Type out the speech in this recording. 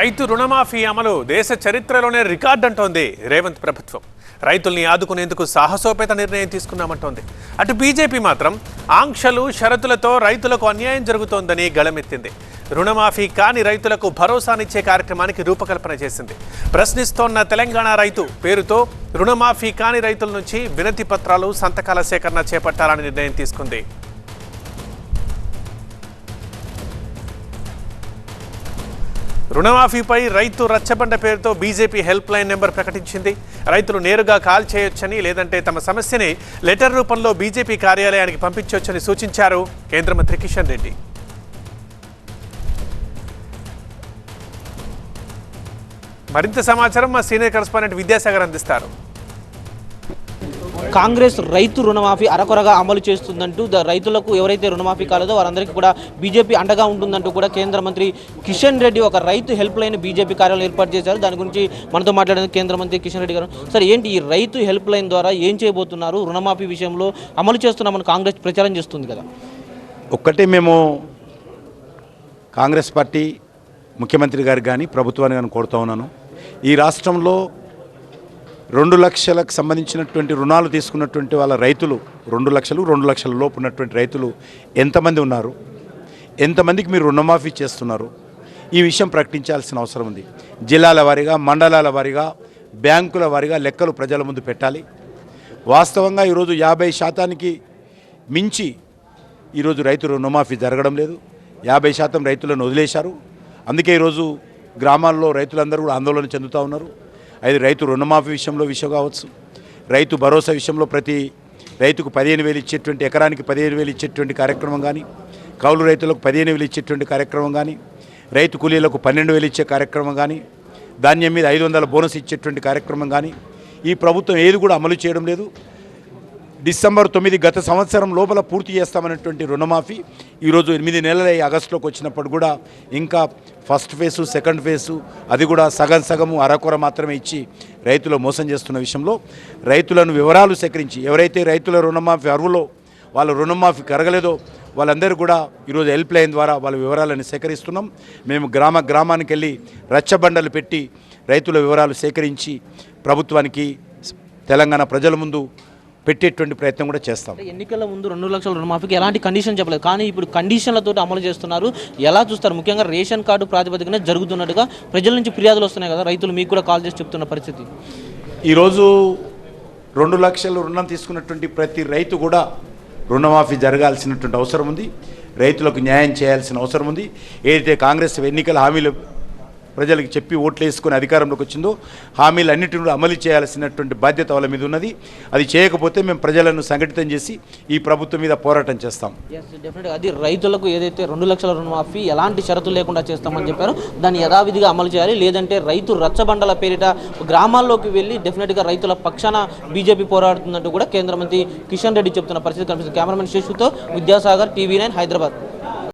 రైతు రుణమాఫీ అమలు దేశ చరిత్రలోనే రికార్డ్ అంటోంది రేవంత్ ప్రభుత్వం. రైతుల్ని ఆదుకునేందుకు సాహసోపేత నిర్ణయం తీసుకున్నామంటోంది. అటు బీజేపీ మాత్రం ఆంక్షలు షరతులతో రైతులకు అన్యాయం జరుగుతోందని గళమెత్తింది. రుణమాఫీ కాని రైతులకు భరోసానిచ్చే కార్యక్రమానికి రూపకల్పన చేసింది. ప్రశ్నిస్తోన్న తెలంగాణ రైతు పేరుతో రుణమాఫీ కాని రైతుల నుంచి వినతి పత్రాలు సంతకాల సేకరణ చేపట్టాలని నిర్ణయం తీసుకుంది. రుణమాఫీపై రైతు రచ్చబండ పేరుతో బీజేపీ హెల్ప్ లైన్ నెంబర్ ప్రకటించింది. రైతులు నేరుగా కాల్ చేయొచ్చని లేదంటే తమ సమస్యని లెటర్ రూపంలో బీజేపీ కార్యాలయానికి పంపించవచ్చని సూచించారు కేంద్ర మంత్రి కిషన్ రెడ్డి. మరింత సమాచారం మా సీనియర్ కరెస్పాండెంట్ విద్యాసాగర్ అందిస్తారు. కాంగ్రెస్ రైతు రుణమాఫీ అరకొరగా అమలు చేస్తుందంటూ రైతులకు ఎవరైతే రుణమాఫీ కాలేదో వారందరికీ కూడా బీజేపీ అండగా ఉంటుందంటూ కూడా కేంద్ర మంత్రి కిషన్ రెడ్డి ఒక రైతు హెల్ప్ లైన్ బీజేపీ కార్యాలయం ఏర్పాటు చేశారు. దాని గురించి మనతో మాట్లాడేందుకు కేంద్ర మంత్రి కిషన్ రెడ్డి గారు. సార్ ఏంటి ఈ రైతు హెల్ప్ లైన్ ద్వారా ఏం చేయబోతున్నారు? రుణమాఫీ విషయంలో అమలు చేస్తున్నామని కాంగ్రెస్ ప్రచారం చేస్తుంది కదా. ఒక్కటే మేము కాంగ్రెస్ పార్టీ ముఖ్యమంత్రి గారికి కానీ ప్రభుత్వాన్ని కానీ కోరుతా ఉన్నాను. ఈ రాష్ట్రంలో రెండు లక్షలకు సంబంధించినటువంటి రుణాలు తీసుకున్నటువంటి వాళ్ళ రైతులు రెండు లక్షలు రెండు లక్షల లోపు ఉన్నటువంటి రైతులు ఎంతమంది ఉన్నారు? ఎంతమందికి మీరు రుణమాఫీ చేస్తున్నారు? ఈ విషయం ప్రకటించాల్సిన అవసరం ఉంది. జిల్లాల వారీగా మండలాల వారీగా బ్యాంకుల వారీగా లెక్కలు ప్రజల ముందు పెట్టాలి. వాస్తవంగా ఈరోజు యాభై శాతానికి మించి ఈరోజు రైతు రుణమాఫీ జరగడం లేదు. యాభై శాతం రైతులను వదిలేశారు. అందుకే ఈరోజు గ్రామాల్లో రైతులందరూ కూడా ఆందోళన చెందుతూ ఉన్నారు. అది రైతు రుణమాఫీ విషయంలో విషయం కావచ్చు. రైతు భరోసా విషయంలో ప్రతి రైతుకు పదిహేను వేలు ఇచ్చేటువంటి ఎకరానికి పదిహేను వేలు ఇచ్చేటువంటి కార్యక్రమం కానీ కౌలు రైతులకు పదిహేను వేలు ఇచ్చేటువంటి కార్యక్రమం కానీ రైతు కూలీలకు పన్నెండు వేలు ఇచ్చే కార్యక్రమం కానీ ధాన్యం మీద ఐదు వందల బోనస్ ఇచ్చేటువంటి కార్యక్రమం కానీ ఈ ప్రభుత్వం ఏది కూడా అమలు చేయడం లేదు. డిసెంబర్ తొమ్మిది గత సంవత్సరం లోపల పూర్తి చేస్తామన్నటువంటి రుణమాఫీ ఈరోజు ఎనిమిది నెలలై ఆగస్టులోకి వచ్చినప్పుడు కూడా ఇంకా ఫస్ట్ ఫేసు సెకండ్ ఫేసు అది కూడా సగం సగము అరకొర మాత్రమే ఇచ్చి రైతులు మోసం చేస్తున్న విషయంలో రైతులను వివరాలు సేకరించి ఎవరైతే రైతుల రుణమాఫీ అరువులో వాళ్ళ రుణమాఫీ కరగలేదో వాళ్ళందరూ కూడా ఈరోజు హెల్ప్ లైన్ ద్వారా వాళ్ళ వివరాలను సేకరిస్తున్నాం. మేము గ్రామ గ్రామానికి వెళ్ళి రచ్చబండలు పెట్టి రైతుల వివరాలు సేకరించి ప్రభుత్వానికి తెలంగాణ ప్రజల ముందు పెట్టేటువంటి ప్రయత్నం కూడా చేస్తాం. ఎన్నికల ముందు రెండు లక్షల రుణమాఫీకి ఎలాంటి కండిషన్ చెప్పలేదు. కానీ ఇప్పుడు కండిషన్లతో అమలు చేస్తున్నారు. ఎలా చూస్తారు? ముఖ్యంగా రేషన్ కార్డు ప్రాతిపదికన జరుగుతున్నట్టుగా ప్రజల నుంచి ఫిర్యాదులు వస్తున్నాయి కదా. రైతులు మీకు కూడా కాల్ చేసి చెప్తున్న పరిస్థితి. ఈరోజు రెండు లక్షలు రుణం తీసుకున్నటువంటి ప్రతి రైతు కూడా రుణమాఫీ జరగాల్సినటువంటి అవసరం ఉంది. రైతులకు న్యాయం చేయాల్సిన అవసరం ఉంది. ఏదైతే కాంగ్రెస్ ఎన్నికల హామీలు ప్రజలకు చెప్పి ఓట్లు వేసుకుని అధికారంలోకి వచ్చిందో హామీలు అన్నింటిని అమలు చేయాల్సినటువంటి బాధ్యత వాళ్ళ మీద ఉన్నది. అది చేయకపోతే మేము ప్రజలను సంఘటితం చేసి ఈ ప్రభుత్వం మీద పోరాటం చేస్తాం. అది రైతులకు ఏదైతే రెండు లక్షల రుణమాఫీ ఎలాంటి షరతులు లేకుండా చేస్తామని చెప్పారు. దాన్ని యథావిధిగా అమలు చేయాలి. లేదంటే రైతు రచ్చబండల పేరిట గ్రామాల్లోకి వెళ్ళి డెఫినెట్గా రైతుల పక్షాన బీజేపీ పోరాడుతుందంటూ కూడా కేంద్ర మంత్రి కిషన్ రెడ్డి చెప్తున్న పరిస్థితి కనిపిస్తుంది. కెమెరామెన్ శేషుతో విద్యాసాగర్ టీవీ నైన్ హైదరాబాద్.